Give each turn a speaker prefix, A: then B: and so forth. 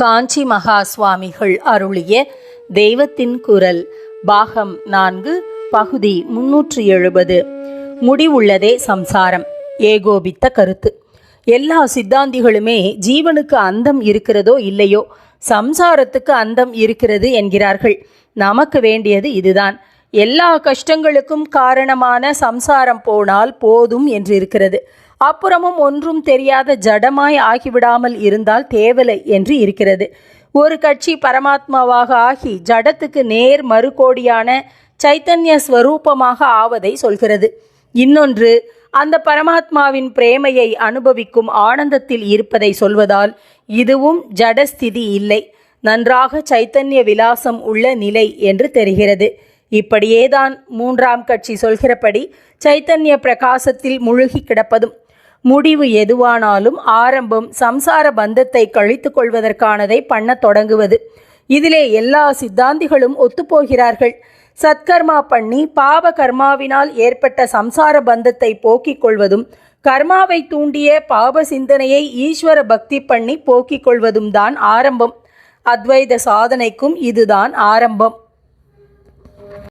A: காஞ்சி மகா சுவாமிகள் அருளிய தெய்வத்தின் குரல் பாகம் நான்கு பகுதி முன்னூற்றி எழுபது. முடிவுள்ளதே சம்சாரம். ஏகோபித்த கருத்து. எல்லா சித்தாந்திகளுமே ஜீவனுக்கு அந்தம் இருக்கிறதோ இல்லையோ சம்சாரத்துக்கு அந்தம் இருக்கிறது என்கிறார்கள். நமக்கு வேண்டியது இதுதான். எல்லா கஷ்டங்களுக்கும் காரணமான சம்சாரம் போனால் போதும் என்று இருக்கிறது. அப்புறமும் ஒன்றும் தெரியாத ஜடமாய் ஆகிவிடாமல் இருந்தால் தேவலை என்று இருக்கிறது. ஒரு கட்சி பரமாத்மாவாக ஆகி ஜடத்துக்கு நேர் மறுகோடியான சைத்தன்ய ஸ்வரூபமாக ஆவதை சொல்கிறது. இன்னொன்று அந்த பரமாத்மாவின் பிரேமையை அனுபவிக்கும் ஆனந்தத்தில் இருப்பதை சொல்வதால் இதுவும் ஜடஸ்திதி இல்லை. நன்றாக சைத்தன்ய விலாசம் உள்ள நிலை என்று தெரிகிறது. இப்படியேதான் மூன்றாம் கட்சி சொல்கிறபடி சைத்தன்ய பிரகாசத்தில் முழுகி கிடப்பதும் முடிவு எதுவானாலும் ஆரம்பம் சம்சார பந்தத்தை கழித்து கொள்வதற்கானதை பண்ணத் தொடங்குவது. இதிலே எல்லா சித்தாந்திகளும் ஒத்துப்போகிறார்கள். சத்கர்மா பண்ணி பாவ கர்மாவினால் ஏற்பட்ட சம்சார பந்தத்தை போக்கிக் கொள்வதும் கர்மாவை தூண்டிய பாப சிந்தனையை ஈஸ்வர பக்தி பண்ணி போக்கிக் கொள்வதும் தான் ஆரம்பம். அத்வைத சாதனைக்கும் இதுதான் ஆரம்பம்.